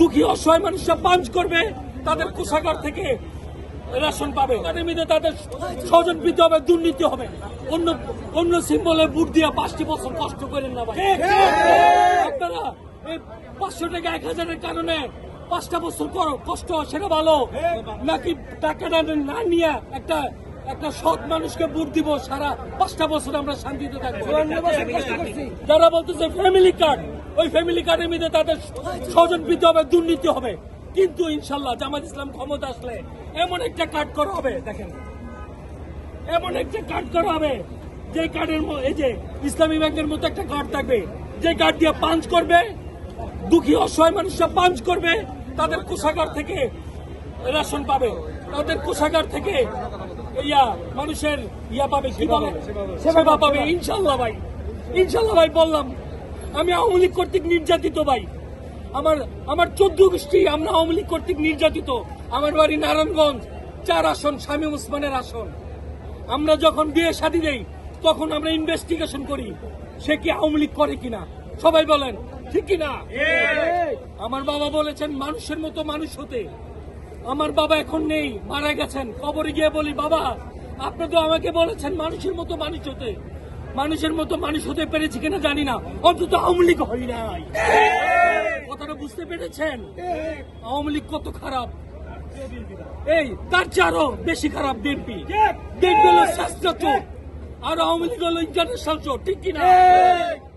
দুঃখী অসহায় মানুষরা পাঞ্চ করবে তাদের কোষাগার থেকে রেশন পাবে। একাডেমিতে তাদের স্বজন প্রীতি হবে দুর্নীতি হবে। অন্য অন্য সিম্বলে বুট দিয়ে পাঁচটি বছর কষ্ট করেন না ভাই। আপনারা এই পাঁচশো টাকা এক হাজারের কারণে পাঁচটা বছর করো কষ্ট সেটা ভালো। নাকি টাকাটা না নিয়ে একটা একটা সৎ মানুষকে বুট দিব সারা পাঁচটা বছর আমরা শান্তিতে থাকব। যারা বলতেছে ফ্যামিলি কার্ড ওই ফ্যামিলি কার্ডের মধ্যে তাদের স্বজন প্রীতি হবে দুর্নীতি হবে। কিন্তু ইনশাল্লাহ জামাত ইসলাম ক্ষমতা আসলে এমন একটা কার্ড করা হবে দেখেন। এমন একটা কার্ড করা হবে যে কার্ডের এই যে ইসলামী ব্যাংকের মতো একটা কার্ড থাকবে যে কার্ড দিয়ে পাঞ্চ করবে দুঃখী অসহায় মানুষরা পাঞ্চ করবে তাদের কোষাগার থেকে রেশন পাবে। তাদের কোষাগার থেকে ইয়া মানুষের ইয়া পাবে কি পাবে? সেবা পাবে। ইনশাল্লাহ ভাই ইনশাল্লাহ ভাই বললাম আমি আওয়ামী লীগ কর্তৃক নির্যাতিত, ভাই। আমার আমার চোদ্দ গোষ্ঠী আমরা আওয়ামী লীগ কর্তৃক নির্যাতিত। আমার বাড়ি নারায়ণগঞ্জ, চার আসন শামীম উসমানের আসন। আমরা যখন বিয়ে শাদী দেই, তখন আমরা ইনভেস্টিগেশন করি, সে কি আওয়ামী লীগ করে কিনা। সবাই বলেন, ঠিক কিনা? আমার বাবা বলেছেন, মানুষের মতো মানুষ হতে। আমার বাবা এখন নেই, মারা গেছেন। কবরে গিয়ে বলি, বাবা, আপনি তো আমাকে বলেছেন, মানুষের মতো মানুষ হতে। মানুষের মতো মানুষ হতে পেরেছি কিনা জানি না। অন্তত আওয়ামী লীগ হই নাই। কথাটা বুঝতে পেরেছেন? আওয়ামী লীগ কত খারাপ। এই তার চেয়ে আরও বেশি খারাপ বিএনপি। বিএনপি হলো শাস্ত্র আর আওয়ামী লীগ হলো ইন্টারন্যাশনাল চোর ঠিক কিনা?